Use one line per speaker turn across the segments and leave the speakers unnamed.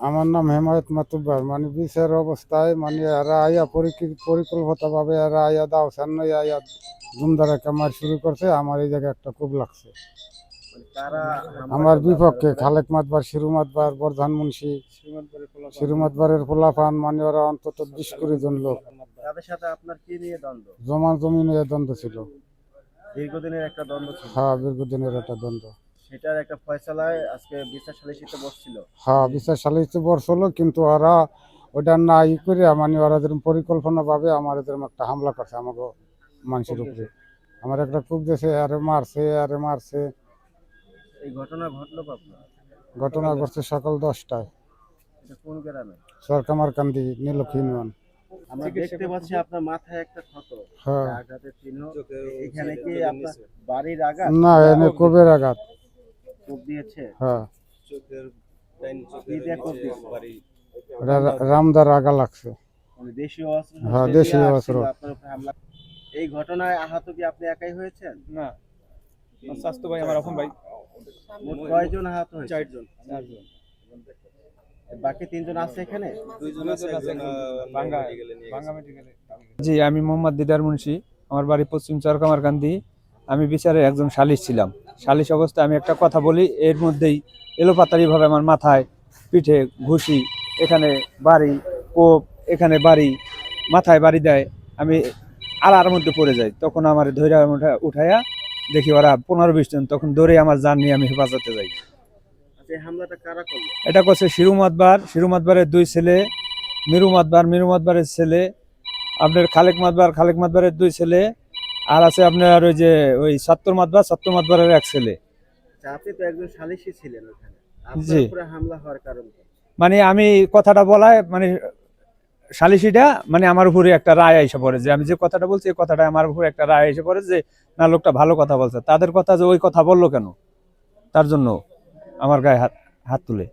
আমার নাম হেমায়ত মাতুব্বার। মানে বিষের অবস্থায় মানে এরা আইয়া পরিকল্পিত ভাবে এরা দাও সামনে আইয়া ধুমধারা কামার শুরু করছে। আমার এই জায়গায় একটা খুব লাগছে।
মানে
আমার বিপক্ষে খালেক মাতবার শিরু মাতবার বর্ধান মুন্সি শিরু মাতবারের পোলাপান মানে ওরা অন্তত বিশ কুড়ি জন লোক। জমা জমি নিয়ে দ্বন্দ্ব ছিল।
দীর্ঘদিনের একটা দ্বন্দ্ব ছিল।
হ্যাঁ দীর্ঘদিনের একটা দ্বন্দ্ব।
সেটার একটা ফয়সালায় আজকে বিচার সালিসিতে বসছিল।
হ্যাঁ বিচার সালিসে বর্ষ হলো কিন্তু ওরা ওটা না ই করে মানে ওরা যেরকম পরিকল্পনা ভাবে আমার এরকম একটা হামলা করছে আমাকে মানুষের উপরে। আমার একটা খুব দেশে আরে মারছে আরে মারছে।
এই ঘটনা ঘটলো আপনার
ঘটনা ঘটছে সকাল দশটায়।
এটা কোন গ্রামে?
সরকামার কান্দি নীলক্ষী ইউনিয়ন।
আমরা দেখতে পাচ্ছি আপনার মাথায় একটা ক্ষত।
হ্যাঁ।
আঘাতের চিহ্ন। এখানে কি আপনার বাড়ির আঘাত?
না এনে কবের আঘাত?
কোপ দিয়েছে?
হ্যাঁ।
কোপ দিয়েছে
রামদার আগা লাগছে।
মানে দেশীয় অস্ত্র
হ্যাঁ, দেশীয় অস্ত্র।
আপনার উপরে হামলা। এই ঘটনায় আহত কি আপনি একাই হয়েছেন?
না। স্বাস্থ্য ভাই আমার আপন ভাই।
কয়জন আহত হয়েছে?
চারজন। চারজন।
বাকি তিনজন আছে এখানে?
জি আমি মোহাম্মদ দিদার মুন্সি। আমার বাড়ি পশ্চিম চরকামারকান্দি আমি বিচারে একজন সালিশ ছিলাম। সালিশ অবস্থায় আমি একটা কথা বলি এর মধ্যেই এলোপাতারিভাবে আমার মাথায় পিঠে ঘুষি এখানে বাড়ি কোপ এখানে বাড়ি মাথায় বাড়ি দেয় আমি আলার মধ্যে পড়ে যাই। তখন আমার ধৈর্য উঠাইয়া দেখি ওরা পনেরো বিশ জন তখন দৌড়ে আমার যান নিয়ে আমি হেফাজতে যাই।
আচ্ছা,
এটা করছে শিরু মাতবার। শিরু মাতবারের দুই ছেলে মিরু মাতবার মিরু মাতবারের ছেলে আপনার খালেক মাতবার খালেক মাতবারের দুই ছেলে আর আছে আপনার ওই যে ওই সত্তর মাতবার সত্তর মাতবারের এক ছেলে।
আচ্ছা, আপনি তো একজন সালিশি ছিলেন ওখানে।
জি।
হামলা হওয়ার কারণ
মানে আমি কথাটা বলায় মানে সালিসিটা মানে আমার উপরে একটা রায় এসে পড়ে যে আমি যে কথাটা বলছি এই কথাটা আমার উপরে একটা রায় এসে পড়ে যে না লোকটা ভালো কথা বলছে। তাদের কথা যে ওই কথা বলল কেন? তার জন্য আমার গায়ে হাত হাত তুলে।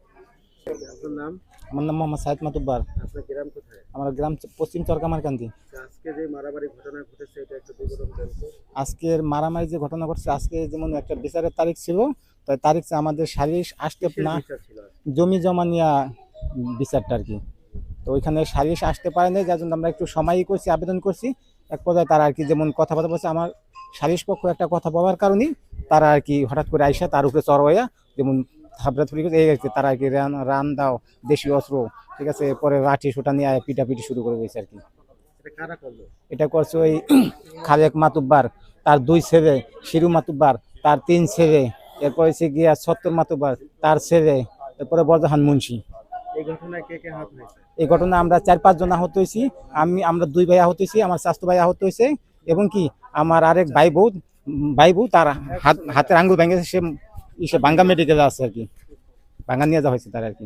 আপনার নাম?
আমার নাম মোহাম্মদ সাইদ মাতুব্বার।
আপনার গ্রাম কোথায়?
আমার গ্রাম পশ্চিম চরকামারকান্দি।
আজকে যে মারামারি ঘটনা ঘটেছে এটা একটু বিবরণ
আজকের মারামারি যে ঘটনা ঘটছে আজকে যেমন একটা বিচারের তারিখ ছিল তো এই তারিখ আমাদের সালিশ আসতে না? জমি জমা নিয়ে বিচারটা আর কি। তো ওইখানে সালিশ আসতে পারে নাই যার জন্য আমরা একটু সময়ই করছি আবেদন করছি। এক পর্যায়ে তারা আর কি যেমন কথাবার্তা বলছে আমার সালিশ পক্ষ একটা কথা বলার কারণেই তারা আর কি হঠাৎ করে আইসা তার উপরে চড়াইয়া যেমন থাবড়া থুড়ি করে এই কি তারা আর কি রান রান দাও দেশীয় অস্ত্র ঠিক আছে? পরে লাঠি সুটা নিয়ে পিটাপিটি শুরু করে দিয়েছে আর কি।
এটা কারা করল?
এটা করছে ওই খালেক মাতুব্বার তার দুই ছেলে শিরু মাতুব্বার তার তিন ছেলে এরপর হচ্ছে গিয়া সত্তর মাতুব্বার তার ছেলে এরপরে বরজাহান মুন্সি।
এই ঘটনায় কে কে হাত হয়েছে?
এই ঘটনা আমরা চার পাঁচ পাঁচজন আহত হয়েছি। আমি আমরা দুই ভাই আহত হয়েছি আমার স্বাস্থ্য ভাই আহত হয়েছে। এবং কি আমার আরেক ভাই বউ ভাই বউ তার হাত হাতের আঙ্গুল ভেঙেছে সে ইসে বাঙ্গা মেডিকেল আছে আর কি। বাঙ্গা নিয়ে যাওয়া হয়েছে তার আর কি।